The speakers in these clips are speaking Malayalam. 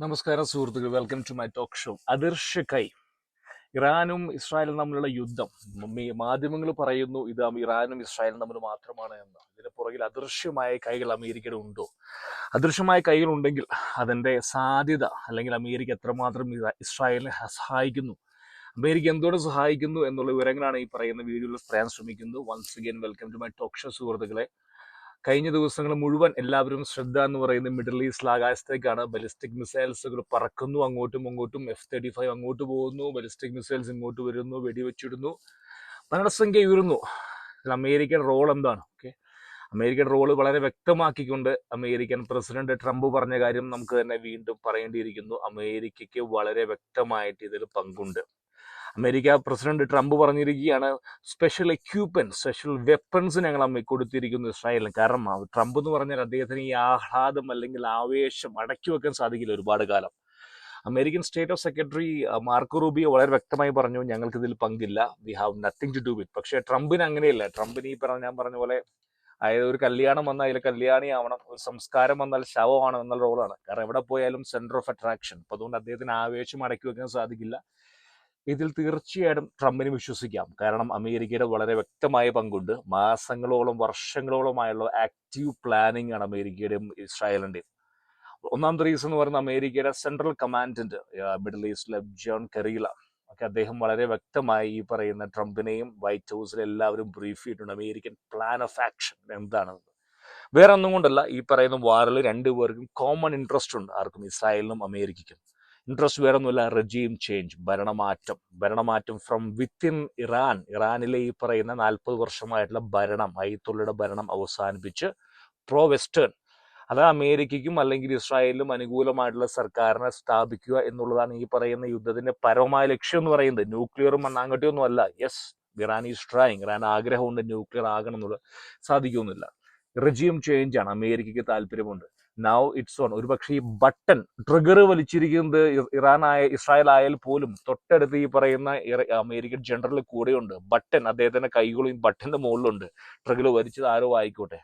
നമസ്കാരം സുഹൃത്തുക്കൾ welcome to my talk show അതിർഷ കൈ ഇറാനും ഇസ്രായേലും തമ്മിലുള്ള യുദ്ധം. മാധ്യമങ്ങൾ പറയുന്നു ഇത് ഇറാനും ഇസ്രായേലും തമ്മിൽ മാത്രമാണ് എന്ന്. ഇതിന് പുറകിൽ അദൃശ്യമായ കൈകൾ അമേരിക്കയുടെ ഉണ്ടോ? അദൃശ്യമായ കൈകൾ ഉണ്ടെങ്കിൽ അതിന്റെ സാധ്യത അല്ലെങ്കിൽ അമേരിക്ക എത്രമാത്രം ഇസ്രായേലിനെ സഹായിക്കുന്നു? അമേരിക്ക എന്തുകൊണ്ട് സഹായിക്കുന്നു എന്നുള്ള വിവരങ്ങളാണ് ഈ പറയുന്ന വീഡിയോയിൽ പറയാൻ ശ്രമിക്കുന്നത്. Once again welcome to my talk show സുഹൃത്തുക്കളെ. കഴിഞ്ഞ ദിവസങ്ങൾ മുഴുവൻ എല്ലാവരും ശ്രദ്ധ എന്ന് പറയുന്നത് മിഡിൽ ഈസ്റ്റിൽ ആകാശത്തേക്കാണ് ബലിസ്റ്റിക് മിസൈൽസുകൾ പറക്കുന്നു. അങ്ങോട്ടും ഇങ്ങോട്ടും എഫ് തേർട്ടി ഫൈവ് അങ്ങോട്ട് പോകുന്നു. ബലിസ്റ്റിക് മിസൈൽസ് ഇങ്ങോട്ട് വരുന്നു വെടിവെച്ചിടുന്നു. മരണസംഖ്യ ഉയരുന്നു. അമേരിക്കൻ റോൾ എന്താണ്? ഓക്കെ അമേരിക്കൻ റോൾ വളരെ വ്യക്തമാക്കിക്കൊണ്ട് അമേരിക്കൻ പ്രസിഡന്റ് ട്രംപ് പറഞ്ഞ കാര്യം നമുക്ക് തന്നെ വീണ്ടും പറയേണ്ടിയിരിക്കുന്നു. അമേരിക്കയ്ക്ക് വളരെ വ്യക്തമായിട്ട് ഇതിൽ പങ്കുണ്ട്. അമേരിക്ക പ്രസിഡന്റ് ട്രംപ് പറഞ്ഞിരിക്കുകയാണ് സ്പെഷ്യൽ എക്യൂപ്മെന്റ് സ്പെഷ്യൽ വെപ്പൺസ് ഞങ്ങൾ കൊടുത്തിരിക്കുന്നു ഇസ്രായേലിന്. കാരണം ട്രംപ് എന്ന് പറഞ്ഞാൽ അദ്ദേഹത്തിന് ഈ ആഹ്ലാദം അല്ലെങ്കിൽ ആവേശം അടക്കി വെക്കാൻ സാധിക്കില്ല ഒരുപാട് കാലം. American state of secretary Marco Rubio വളരെ വ്യക്തമായി പറഞ്ഞു ഞങ്ങൾക്ക് ഇതിൽ പങ്കില്ല. We have nothing to do with പക്ഷേ ട്രംപിന് അങ്ങനെയല്ല. ട്രംപിന് ഈ പറഞ്ഞ ഞാൻ പറഞ്ഞ പോലെ അതായത് ഒരു കല്യാണം വന്നാൽ അതിൽ കല്യാണി ആവണം ഒരു സംസ്കാരം വന്നാൽ ശവമാണ് എന്നുള്ള റോളാണ് കാരണം എവിടെ പോയാലും സെന്റർ ഓഫ് അട്രാക്ഷൻ അപ്പൊ അതുകൊണ്ട് അദ്ദേഹത്തിന് ആവേശം അടക്കി വെക്കാൻ സാധിക്കില്ല. ഇതിൽ തീർച്ചയായിട്ടും ട്രംപിന് വിശ്വസിക്കാം. കാരണം അമേരിക്കയുടെ വളരെ വ്യക്തമായ പങ്കുണ്ട്. മാസങ്ങളോളം വർഷങ്ങളോളമായുള്ള ആക്റ്റീവ് പ്ലാനിംഗ് ആണ് അമേരിക്കയുടെയും ഇസ്രായേലിന്റെയും ഒന്നാം റീസൺ എന്ന് പറയുന്നത് അമേരിക്കയുടെ സെൻട്രൽ കമാൻഡന്റ് മിഡിൽ ഈസ്റ്റിലെ ജോൺ കെറീല ഒക്കെ അദ്ദേഹം വളരെ വ്യക്തമായി ഈ പറയുന്ന ട്രംപിനെയും വൈറ്റ് ഹൗസിലെ എല്ലാവരും ബ്രീഫ് ചെയ്തിട്ടുണ്ട്. അമേരിക്കൻ പ്ലാൻ ഓഫ് ആക്ഷൻ എന്താണെന്ന്. വേറെ ഒന്നും കൊണ്ടല്ല ഈ പറയുന്ന വാറിൽ രണ്ടുപേർക്കും കോമൺ ഇൻട്രസ്റ്റ് ഉണ്ട്. ആർക്കും ഇസ്രായേലിനും അമേരിക്കയ്ക്കും. ഇൻട്രസ്റ്റ് വേറെ ഒന്നുമില്ല റെജീം ചേഞ്ച് ഭരണമാറ്റം. ഭരണമാറ്റം ഫ്രം വിത്തിൻ ഇറാൻ ഇറാനിലെ ഈ പറയുന്ന നാൽപ്പത് വർഷമായിട്ടുള്ള ഭരണം അയ്യത്തുള്ളിയുടെ ഭരണം അവസാനിപ്പിച്ച് പ്രോ വെസ്റ്റേൺ അത് അമേരിക്കയ്ക്കും അല്ലെങ്കിൽ ഇസ്രായേലിനും അനുകൂലമായിട്ടുള്ള സർക്കാരിനെ സ്ഥാപിക്കുക എന്നുള്ളതാണ് ഈ പറയുന്ന യുദ്ധത്തിന്റെ പരമമായ ലക്ഷ്യം എന്ന് പറയുന്നത്. ന്യൂക്ലിയറും മണ്ണാങ്കട്ടിയൊന്നും അല്ല. Yes Iran is trying Iran ആഗ്രഹമുണ്ട് ന്യൂക്ലിയർ ആകണം എന്നുള്ളത് സാധിക്കുന്നില്ല റെജിയം ചേഞ്ച് ആണ്. അമേരിക്കയ്ക്ക് താല്പര്യമുണ്ട്. നൗ ഇറ്റ്സ് ഓൺ ഒരു പക്ഷേ ഈ ബട്ടൺ ട്രിഗർ വലിച്ചിരിക്കുന്നത് ഇറാനായ ആയാൽ പോലും തൊട്ടടുത്ത് ഈ പറയുന്ന അമേരിക്കൻ ജനറൽ കൂടെയുണ്ട്. ബട്ടൺ അദ്ദേഹത്തിന്റെ കൈകളും ബട്ടന്റെ മുകളിലുണ്ട്. ട്രിഗർ വലിച്ചത് ആരോ ആയിക്കോട്ടെ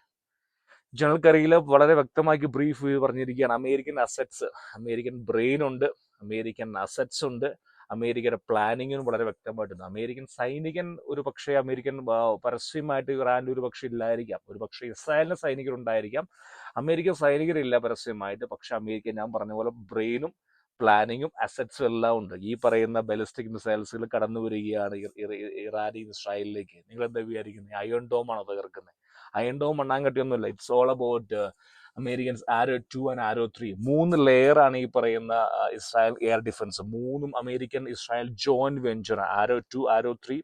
ജനറൽ കറിയിൽ വളരെ വ്യക്തമാക്കി ബ്രീഫ് പറഞ്ഞിരിക്കുകയാണ്. അമേരിക്കൻ അസറ്റ്സ് അമേരിക്കൻ ബ്രെയിൻ ഉണ്ട് അമേരിക്കൻ അസറ്റ്സ് ഉണ്ട്. അമേരിക്കയുടെ പ്ലാനിങ്ങിനും വളരെ വ്യക്തമായിട്ടുണ്ട്. അമേരിക്കൻ സൈനികൻ ഒരു പക്ഷേ അമേരിക്കൻ പരസ്യമായിട്ട് ഇറാന്റെ ഒരു പക്ഷേ ഇല്ലായിരിക്കാം. ഒരു പക്ഷേ ഇസ്രായേലിന് സൈനികരുണ്ടായിരിക്കാം അമേരിക്കൻ സൈനികരില്ല പരസ്യമായിട്ട്. പക്ഷെ അമേരിക്ക ഞാൻ പറഞ്ഞ പോലെ ബ്രെയിനും പ്ലാനിങ്ങും അസറ്റ്സും എല്ലാം ഉണ്ട്. ഈ പറയുന്ന ബലിസ്റ്റിക് മിസൈൽസുകൾ കടന്നു വരികയാണ് ഇ- ഇ- ഇറാനിൽ നിന്ന് ഇസ്രായേലിലേക്ക്. നിങ്ങൾ എന്താ വിചാരിക്കുന്നത് അയൺ ഡോം ആണ് തകർക്കുന്നത് iron dome മണ്ണാങ്കട്ടിയൊന്നുമില്ല. It's all about Americans Arrow two and Arrow three മൂന്ന് ലെയർ ആണ് ഈ പറയുന്ന ഇസ്രായേൽ എയർ ഡിഫൻസ് മൂന്നും American Israel joint venture Arrow two Arrow three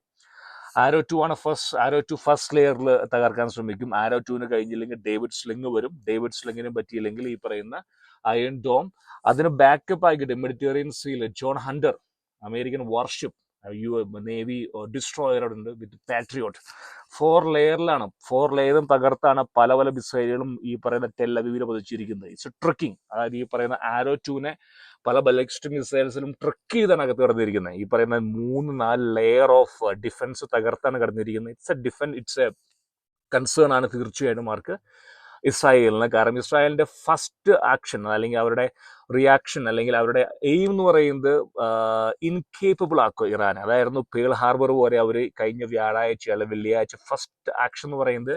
Arrow two ആണ് ഫസ്റ്റ് ആരോ ടു ഫസ്റ്റ് ലെയറിൽ തകർക്കാൻ ശ്രമിക്കും. ആരോ ടുവിന് കഴിഞ്ഞില്ലെങ്കിൽ ഡേവിഡ് സ്ലിംഗ് വരും. ഡേവിഡ് സ്ലിങ്ങിനും പറ്റിയില്ലെങ്കിൽ ഈ പറയുന്ന അയൺ ഡോം അതിന് ബാക്കപ്പ് ആയിക്കിട്ടും Mediterranean seal John Hunter American warship U navy destroyer അവിടെ ഉണ്ട് വിത്ത് പാട്രിയോട്ട് ഫോർ ലെയറിലാണ് ഫോർ ലെയറും തകർത്താണ് പല പല മിസൈലുകളും ഈ പറയുന്ന ടെല്ലവീവിൽ പതിച്ചിരിക്കുന്നത്. ഇറ്റ്സ് ട്രക്കിംഗ് അതായത് ഈ പറയുന്ന ആരോ ടൂനെ പല ബലക്സ്റ്റ് മിസൈൽസിലും ട്രക്ക് ചെയ്താണ് അകത്ത് കടന്നിരിക്കുന്നത് ഈ പറയുന്ന മൂന്ന് നാല് ലെയർ ഓഫ് ഡിഫൻസ് തകർത്താണ് കടന്നിരിക്കുന്നത് it's a defence it's a concern ആണ് തീർച്ചയായിട്ടും ആർക്ക് ഇസ്രായേലിന് കാരണം ഇസ്രായേലിന്റെ ഫസ്റ്റ് ആക്ഷൻ അല്ലെങ്കിൽ അവരുടെ റിയാക്ഷൻ അല്ലെങ്കിൽ അവരുടെ എയിം എന്ന് പറയുന്നത് ഇൻകേപ്പബിൾ ആക്കുക ഇറാൻ അതായിരുന്നു പേൾ ഹാർബർ പോലെ അവർ കഴിഞ്ഞ വ്യാഴാഴ്ച അല്ലെങ്കിൽ വെള്ളിയാഴ്ച ഫസ്റ്റ് ആക്ഷൻ എന്ന് പറയുന്നത്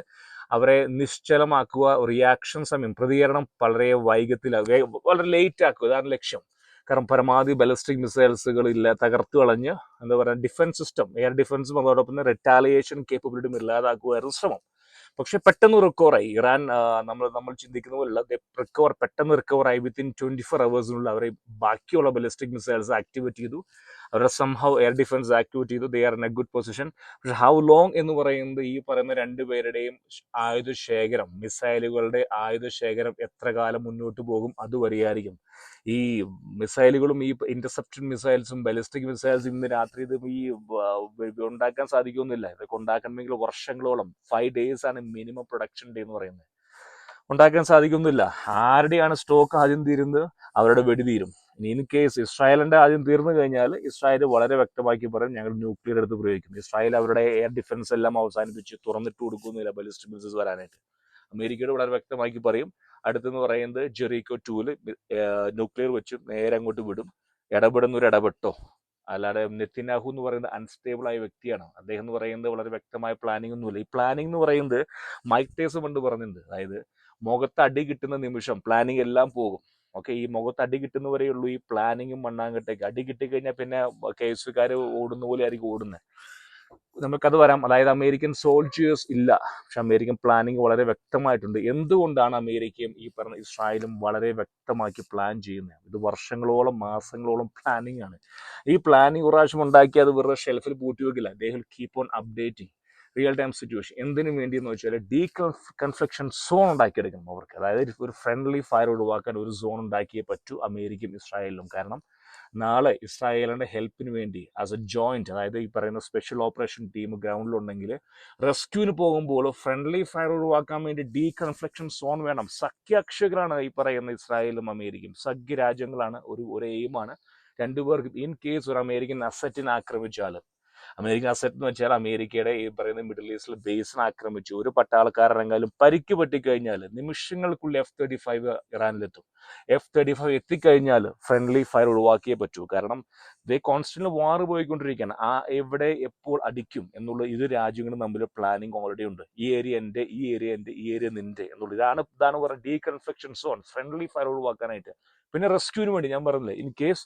അവരെ നിശ്ചലമാക്കുക റിയാക്ഷൻ സമയം പ്രതികരണം വളരെ വൈകത്തിൽ വളരെ ലേറ്റ് ആക്കുക. ഇതാണ് ലക്ഷ്യം. കാരണം പരമാവധി ബലസ്റ്റിക് മിസൈൽസുകൾ ഇല്ല തകർത്ത് കളഞ്ഞ് എന്താ പറയുക ഡിഫൻസ് സിസ്റ്റം എയർ ഡിഫൻസും അതോടൊപ്പം റിറ്റാലിയേഷൻ കേപ്പബിലിറ്റിയും ഇല്ലാതാക്കുമായിരുന്നു ശ്രമം. പക്ഷെ പെട്ടെന്ന് റിക്കവറായി ഇറാൻ നമ്മൾ നമ്മൾ ചിന്തിക്കുന്ന പോലുള്ള റിക്കവർ പെട്ടെന്ന് റിക്കവർ ആയി വിത്തിൻ ട്വന്റി ഫോർ അവേഴ്സിനുള്ളിൽ അവരെ ബാക്കിയുള്ള ബലിസ്റ്റിക് മിസൈൽസ് ആക്ടിവേറ്റ് ചെയ്തു. അവരുടെ സംഹൗ എയർ ഡിഫൻസ് ആക്ടിവേറ്റ് ചെയ്തു. They are in a good position പക്ഷെ ഹൗ ലോങ് എന്ന് പറയുന്നത് ഈ പറയുന്ന രണ്ടുപേരുടെയും ആയുധ ശേഖരം മിസൈലുകളുടെ ആയുധ ശേഖരം എത്ര കാലം മുന്നോട്ട് പോകും അതുവരെയായിരിക്കും ഈ മിസൈലുകളും ഈ ഇന്റർസെപ്ഷൻ മിസൈൽസും ബലിസ്റ്റിക് മിസൈൽസും ഇന്ന് രാത്രി ഇത് ഈ ഉണ്ടാക്കാൻ സാധിക്കുമെന്നില്ല ഇതൊക്കെ ഉണ്ടാക്കണമെങ്കിൽ വർഷങ്ങളോളം ഫൈവ് ഡേയ്സ് ആണ് മിനിമം പ്രൊഡക്ഷൻ ഡേ എന്ന് പറയുന്നത്. ഉണ്ടാക്കാൻ സാധിക്കുന്നില്ല. ആരുടെയാണ് സ്റ്റോക്ക് ആദ്യം തീരുന്നത്? അവരുടെ വെടി തീരും ഇനി ഇൻ കേസ് ഇസ്രായേലിന്റെ ആദ്യം തീർന്നു കഴിഞ്ഞാൽ ഇസ്രായേൽ വളരെ വ്യക്തമാക്കി പറയും ഞങ്ങൾ ന്യൂക്ലിയർ എടുത്ത് പ്രയോഗിക്കും ഇസ്രായേൽ അവരുടെ എയർ ഡിഫൻസ് എല്ലാം അവസാനിപ്പിച്ച് തുറന്നിട്ട് കൊടുക്കുന്നില്ല ബലിസ്റ്റിക് മിസൈൽസ് വരാനായിട്ട്. അമേരിക്കയോട് വളരെ വ്യക്തമാക്കി പറയും. അടുത്തെന്ന് പറയുന്നത് ജെറീക്കോ ടൂൽ ന്യൂക്ലിയർ വെച്ച് നേരെ അങ്ങോട്ട് വിടും. ഇടപെടുന്നൊരു ഇടപെട്ടോ? അല്ലാതെ നെത്തിനാഹു എന്ന് പറയുന്നത് അൺസ്റ്റേബിൾ ആയ വ്യക്തിയാണ്. അദ്ദേഹം എന്ന് പറയുന്നത് വളരെ വ്യക്തമായ പ്ലാനിംഗ് ഒന്നുമില്ല. ഈ പ്ലാനിംഗ് എന്ന് പറയുന്നത് മൈക്ടേസ് പണ്ട് പറഞ്ഞിട്ടുണ്ട്. അതായത് മുഖത്ത് അടി കിട്ടുന്ന നിമിഷം പ്ലാനിങ് എല്ലാം പോകും. ഓക്കെ ഈ മുഖത്ത് അടി കിട്ടുന്നവരേ ഉള്ളൂ. ഈ പ്ലാനിങ്ങും മണ്ണാങ്കട്ടേക്ക് അടി കിട്ടിക്കഴിഞ്ഞാൽ പിന്നെ കേസുകാർ ഓടുന്ന പോലെ ആയിരിക്കും ഓടുന്നത് നമുക്കത് വരാം. അതായത് അമേരിക്കൻ സോൾജിയേഴ്സ് ഇല്ല. പക്ഷെ അമേരിക്കൻ പ്ലാനിങ് വളരെ വ്യക്തമായിട്ടുണ്ട്. എന്തുകൊണ്ടാണ് അമേരിക്കയും ഈ പറഞ്ഞ ഇസ്രായേലും വളരെ വ്യക്തമാക്കി പ്ലാൻ ചെയ്യുന്നത് ഇത് വർഷങ്ങളോളം മാസങ്ങളോളം പ്ലാനിങ് ആണ്. ഈ പ്ലാനിങ് പ്രാവശ്യം ഉണ്ടാക്കി അത് വെറുതെ ഷെൽഫിൽ പൂട്ടി വെക്കില്ല they will keep on updating real time situation എന്തിനു വേണ്ടി എന്ന് വെച്ചാൽ ഡീ കൺസ്ട്രക്ഷൻ സോൺ ഉണ്ടാക്കിയെടുക്കണം അവർക്ക്. അതായത് ഒരു ഫ്രണ്ട്ലി ഫയർ ഒഴിവാക്കാൻ ഒരു സോൺ ഉണ്ടാക്കിയേ പറ്റൂ അമേരിക്കയും ഇസ്രായേലിലും കാരണം നാളെ ഇസ്രായേലിന്റെ ഹെൽപ്പിന് വേണ്ടി ആസ് എ ജോയിന്റ് അതായത് ഈ പറയുന്ന സ്പെഷ്യൽ ഓപ്പറേഷൻ ടീം ഗ്രൗണ്ടിലുണ്ടെങ്കിൽ റെസ്ക്യൂവിന് പോകുമ്പോൾ ഫ്രണ്ട്ലി ഫയർ ഒഴിവാക്കാൻ വേണ്ടി ഡീ കൺഫ്ലക്ഷൻ സോൺ വേണം. സഖ്യാക്ഷകരാണ് ഈ പറയുന്ന ഇസ്രായേലും അമേരിക്കയും. സഖ്യ രാജ്യങ്ങളാണ് ഒരു ഒരു എയിമാണ് രണ്ടുപേർക്കും ഇൻ കേസ് ഒരു അമേരിക്കൻ അസറ്റിനെ ആക്രമിച്ചാൽ അമേരിക്കൻ അസറ്റ് എന്ന് വെച്ചാൽ അമേരിക്കയുടെ ഈ പറയുന്ന മിഡിൽ ഈസ്റ്റിൽ ബേസിനെ ആക്രമിച്ചു. ഒരു പട്ടാളക്കാരനെങ്കിലും പരിക്ക് പറ്റിക്കഴിഞ്ഞാൽ നിമിഷങ്ങൾക്കുള്ളിൽ എഫ് തേർട്ടി ഫൈവ് ഇറാനിലെത്തും. എഫ് തേർട്ടി ഫൈവ് എത്തിക്കഴിഞ്ഞാൽ ഫ്രണ്ട്ലി ഫയർ ഒഴിവാക്കിയേ പറ്റൂ. കാരണം ദേ കോൺസ്റ്റന്റ് വാർ പോയിക്കൊണ്ടിരിക്കുകയാണ്. ആ എവിടെ എപ്പോൾ അടിക്കും എന്നുള്ള ഇരു രാജ്യങ്ങളും തമ്മിൽ പ്ലാനിങ് ഓൾറെഡി ഉണ്ട്. ഈ ഏരിയ എന്റെ ഈ ഏരിയ എന്റെ ഈ ഏരിയ നിന്റെ എന്നുള്ളത് ഇതാണ് ഇതാണ് പറയുന്നത് കൺഫ്ലക്ഷൻ സോൺ ഫ്രണ്ട്ലി ഫയർ ഒഴിവാക്കാനായിട്ട്. പിന്നെ റെസ്ക്യൂവിന് വേണ്ടി ഞാൻ പറഞ്ഞില്ലേ ഇൻ കേസ്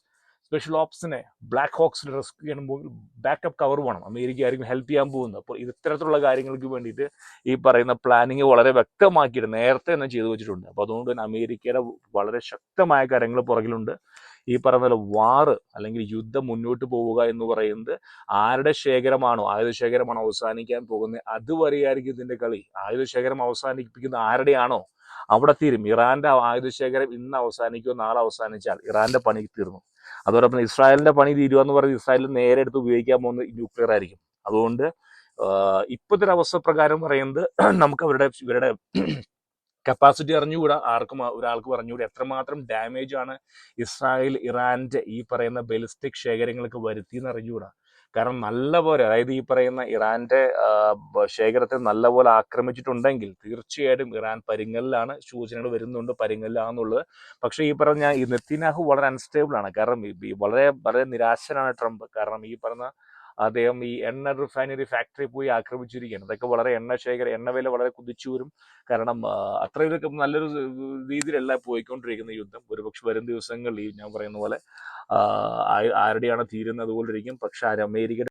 സ്പെഷ്യൽ ഓപ്സിനെ ബ്ലാക്ക് ഹോക്സിനെ റെസ്ക്യൂ ചെയ്യുമ്പോൾ ബാക്കപ്പ് കവർ വേണം അമേരിക്ക ആയിരിക്കും ഹെൽപ്പ് ചെയ്യാൻ പോകുന്നത്. അപ്പോൾ ഇത്തരത്തിലുള്ള കാര്യങ്ങൾക്ക് വേണ്ടിയിട്ട് ഈ പറയുന്ന പ്ലാനിങ് വളരെ വ്യക്തമാക്കിയിട്ട് നേരത്തെ തന്നെ ചെയ്തു വെച്ചിട്ടുണ്ട്. അപ്പോൾ അതുകൊണ്ട് തന്നെ അമേരിക്കയുടെ വളരെ ശക്തമായ കാര്യങ്ങൾ പുറകിലുണ്ട്. ഈ പറഞ്ഞ പോലെ വാറ് അല്ലെങ്കിൽ യുദ്ധം മുന്നോട്ട് പോവുക എന്ന് പറയുന്നത് ആരുടെ ശേഖരമാണോ ആയുധ അവസാനിക്കാൻ പോകുന്നത്? അതുവരെയായിരിക്കും ഇതിന്റെ കളി. ആയുധ ശേഖരം അവസാനിപ്പിക്കുന്ന ആരുടെയാണോ? അവിടെ തീരും. ഇറാന്റെ ആയുധ ശേഖരം ഇന്ന് അവസാനിക്കുമോ? നാളെ അവസാനിച്ചാൽ ഇറാന്റെ പണി തീർന്നു. അതോടൊപ്പം ഇസ്രായേലിന്റെ പണി തീരുക എന്ന് ഇസ്രായേലിൽ നേരെ എടുത്ത് ഉപയോഗിക്കാൻ പോകുന്നത് ന്യൂക്ലിയർ ആയിരിക്കും. അതുകൊണ്ട് ഇപ്പോഴത്തെ ഒരു അവസ്ഥ പ്രകാരം പറയുന്നത് നമുക്ക് അവരുടെ ഇവരുടെ കപ്പാസിറ്റി അറിഞ്ഞുകൂടാ. ആർക്കും ഒരാൾക്ക് പറഞ്ഞുകൂടാ. എത്രമാത്രം ഡാമേജ് ആണ് ഇസ്രായേൽ ഇറാന്റെ ഈ പറയുന്ന ബലിസ്റ്റിക് ശേഖരങ്ങൾക്ക് വരുത്തിയെന്ന് അറിഞ്ഞുകൂടാ. കാരണം നല്ലപോലെ അതായത് ഈ പറയുന്ന ഇറാന്റെ ശേഖരത്തെ നല്ലപോലെ ആക്രമിച്ചിട്ടുണ്ടെങ്കിൽ തീർച്ചയായിട്ടും ഇറാൻ പരിങ്ങലിലാണ് സൂചനകൾ വരുന്നുണ്ട് പരിങ്ങലിലാണെന്നുള്ളത് പക്ഷേ ഈ പറഞ്ഞ ഈ നെത്തിനാഹു വളരെ അൺസ്റ്റേബിൾ ആണ്. കാരണം വളരെ വളരെ നിരാശനാണ് ട്രംപ്. കാരണം ഈ പറഞ്ഞ അദ്ദേഹം ഈ എണ്ണ റിഫൈനറി ഫാക്ടറി പോയി ആക്രമിച്ചിരിക്കുകയാണ്. അതൊക്കെ വളരെ എണ്ണ ശേഖര എണ്ണ വില വളരെ കുതിച്ചു വരും കാരണം അത്രയൊക്കെ നല്ലൊരു രീതിയിലല്ല പോയിക്കൊണ്ടിരിക്കുന്ന യുദ്ധം. ഒരുപക്ഷെ വരും ദിവസങ്ങളിൽ ഞാൻ പറയുന്ന പോലെ ആരുടെയാണ് തീരുന്നത് അതുപോലെ ഇരിക്കും പക്ഷെ അമേരിക്കയുടെ